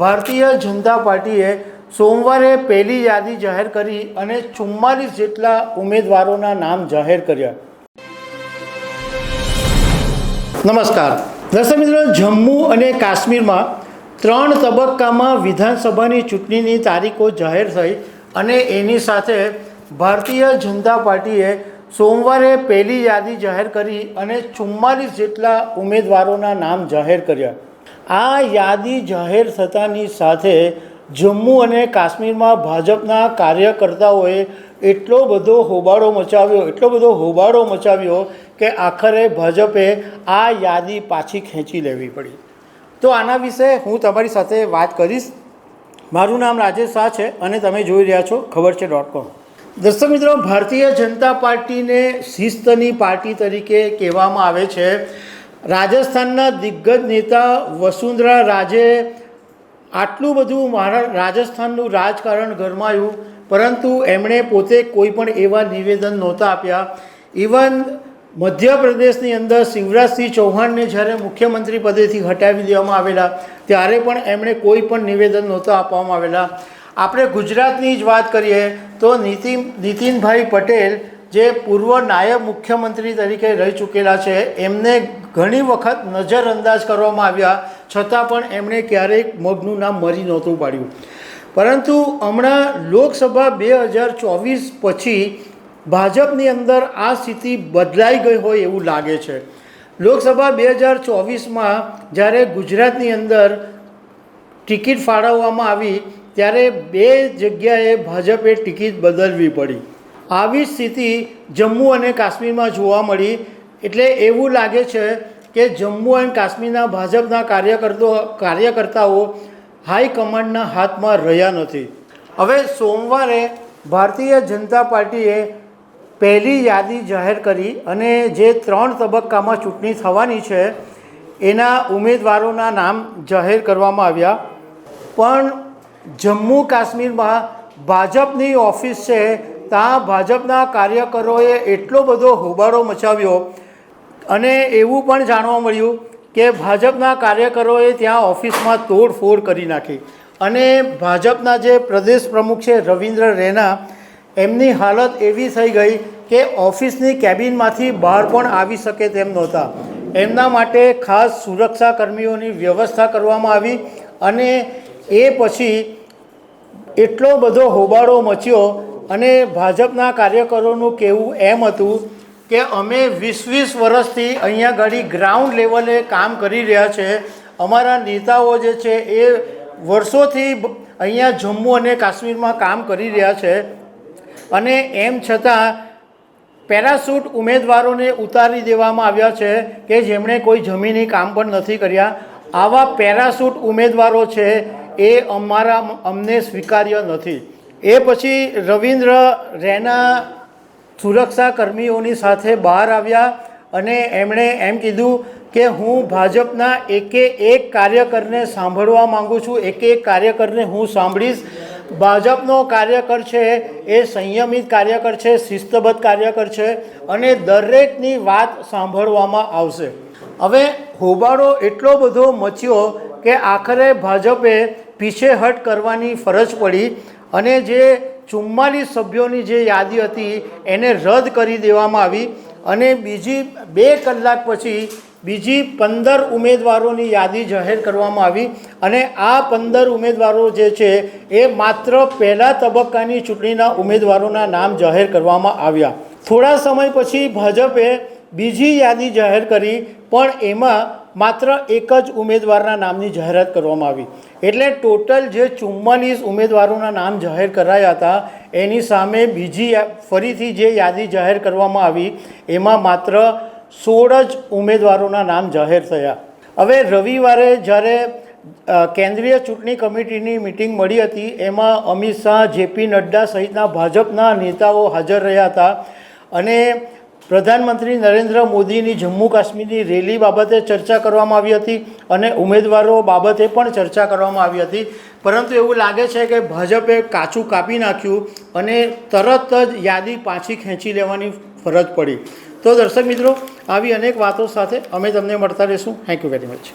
ભારતીય જનતા પાર્ટીએ સોમવારે પહેલી યાદી જાહેર કરી અને ચુમ્માલીસ જેટલા ઉમેદવારોના નામ જાહેર કર્યા. નમસ્કાર. દર્શક મિત્રો, જમ્મુ અને કાશ્મીરમાં ત્રણ તબક્કામાં વિધાનસભાની ચૂંટણીની તારીખો જાહેર થઈ અને એની સાથે ભારતીય જનતા પાર્ટીએ સોમવારે પહેલી યાદી જાહેર કરી અને ચુમ્માલીસ જેટલા ઉમેદવારોના નામ જાહેર કર્યા. આ યાદી જાહેર થતાની સાથે જમ્મુ અને કાશ્મીરમાં ભાજપના કાર્યકર્તાઓએ એટલો બધો હોબાળો મચાવ્યો, એટલો બધો હોબાળો મચાવ્યો કે આખરે ભાજપે આ યાદી પાછી ખેંચી લેવી પડી. તો આના વિશે હું તમારી સાથે વાત કરીશ. મારું નામ રાજેશ શાહ છે અને તમે જોઈ રહ્યા છો ખબર છે ડોટ કોમ દર્શક મિત્રો, ભારતીય જનતા પાર્ટીને શિસ્તની પાર્ટી તરીકે કહેવામાં આવે છે. રાજસ્થાનના દિગ્ગજ નેતા વસુંધરા રાજે આટલું બધું મહારા રાજસ્થાનનું રાજકારણ ગરમાયું, પરંતુ એમણે પોતે કોઈ પણ એવા નિવેદન નહોતા આપ્યા. ઇવન મધ્યપ્રદેશની અંદર શિવરાજસિંહ ચૌહાણને જ્યારે મુખ્યમંત્રી પદેથી હટાવી દેવામાં આવેલા, ત્યારે પણ એમણે કોઈ પણ નિવેદન નહોતા આપવામાં આવેલા. આપણે ગુજરાતની જ વાત કરીએ, તો નીતિન, નીતિનભાઈ પટેલ જે પૂર્વ નાયબ મુખ્યમંત્રી તરીકે રહી ચૂકેલા છે, એમને ઘણી વખત નજરઅંદાજ કરવામાં આવ્યા, છતાં પણ એમણે ક્યારેય મગનું નામ મરી નહોતું પાડ્યું. પરંતુ હમણાં લોકસભા બે હજાર ચોવીસ પછી ભાજપની અંદર આ સ્થિતિ બદલાઈ ગઈ હોય એવું લાગે છે. લોકસભા બે હજાર ચોવીસમાં જ્યારે ગુજરાતની અંદર ટિકિટ ફાળવવામાં આવી, ત્યારે બે જગ્યાએ ભાજપે ટિકિટ બદલવી પડી. આવી સ્થિતિ જમ્મુ અને કાશ્મીરમાં જોવા મળી એટલે એવું લાગે છે કે જમ્મુ એન્ડ કાશ્મીરના ભાજપના કાર્યકર્તો કાર્યકર્તાઓ હાઈકમાન્ડના હાથમાં રહ્યા નથી. હવે સોમવારે ભારતીય જનતા પાર્ટીએ પહેલી યાદી જાહેર કરી અને જે ત્રણ તબક્કામાં ચૂંટણી થવાની છે, એના ઉમેદવારોના નામ જાહેર કરવામાં આવ્યા. પણ જમ્મુ કાશ્મીરમાં ભાજપની ઓફિસ છે, ત્યાં ભાજપના કાર્યકરોએ એટલો બધો હોબાળો મચાવ્યો અને એવું પણ જાણવા મળ્યું કે ભાજપના કાર્યકરોએ ત્યાં ઓફિસમાં તોડફોડ કરી નાખી. અને ભાજપના જે પ્રદેશ પ્રમુખ છે રવિન્દ્ર રૈના, એમની હાલત એવી થઈ ગઈ કે ઓફિસની કેબિનમાંથી બહાર પણ આવી શકે તેમ નહોતા. એમના માટે ખાસ સુરક્ષા કર્મીઓની વ્યવસ્થા કરવામાં આવી અને એ પછી એટલો બધો હોબાળો મચ્યો અને ભાજપના કાર્યકરોનું કહેવું એમ હતું કે અમે વીસ વીસ વર્ષથી અહીંયા ગાડી ગ્રાઉન્ડ લેવલે કામ કરી રહ્યા છે. અમારા નેતાઓ જે છે એ વર્ષોથી અહીંયા જમ્મુ અને કાશ્મીરમાં કામ કરી રહ્યા છે. અને એમ છતાં પેરાશૂટ ઉમેદવારોને ઉતારી દેવામાં આવ્યા છે કે જેમણે કોઈ જમીની કામ પણ નથી કર્યા. આવા પેરાશૂટ ઉમેદવારો છે એ અમારા અમને સ્વીકાર્ય નથી. એ પછી રવિન્દ્ર રૈના સુરક્ષા કર્મીઓની સાથે બહાર આવ્યા અને એમણે એમ કીધું કે હું ભાજપના એકે એક કાર્યકરને સાંભળવા માગું છું, એકે એક કાર્યકરને હું સાંભળીશ. ભાજપનો કાર્યકર છે એ સંયમિત કાર્યકર છે, શિસ્તબદ્ધ કાર્યકર છે અને દરેકની વાત સાંભળવામાં આવશે. હવે હોબાળો એટલો બધો મચ્યો કે આખરે ભાજપે પીછેહટ કરવાની ફરજ પડી અને જે ચુમ્માલીસ સભ્યોની જે યાદી હતી એને રદ કરી દેવામાં આવી અને બીજી બે કલાક પછી બીજી પંદર ઉમેદવારોની યાદી જાહેર કરવામાં આવી અને આ પંદર ઉમેદવારો જે છે એ માત્ર પહેલા તબક્કાની ચૂંટણીના ઉમેદવારોના નામ જાહેર કરવામાં આવ્યા. થોડા સમય પછી ભાજપે બીજી યાદી જાહેર કરી પણ એમાં માત્ર એક જ ઉમેદવારના નામની જાહેરાત કરવામાં આવી. એટલે ટોટલ જે ચુમ્માલીસ ઉમેદવારોના નામ જાહેર કરાયા હતા, એની સામે બીજી ફરીથી જે યાદી જાહેર કરવામાં આવી, એમાં માત્ર સોળ જ ઉમેદવારોના નામ જાહેર થયા. હવે રવિવારે જ્યારે કેન્દ્રીય ચૂંટણી કમિટીની મિટિંગ મળી હતી, એમાં અમિત શાહ, જેપી નડ્ડા સહિતના ભાજપના નેતાઓ હાજર રહ્યા હતા. અને પ્રધાનમંત્રી નરેન્દ્ર મોદીની જમ્મુ કાશ્મીરની રેલી બાબતે ચર્ચા કરવામાં આવી હતી અને ઉમેદવારો બાબતે પણ ચર્ચા કરવામાં આવી હતી. પરંતુ એવું લાગે છે કે ભાજપે કાચું કાપી નાખ્યું અને તરત જ યાદી પાછી ખેંચી લેવાની ફરજ પડી. તો દર્શક મિત્રો, આવી અનેક વાતો સાથે અમે તમને મળતા રહીશું. Thank you very much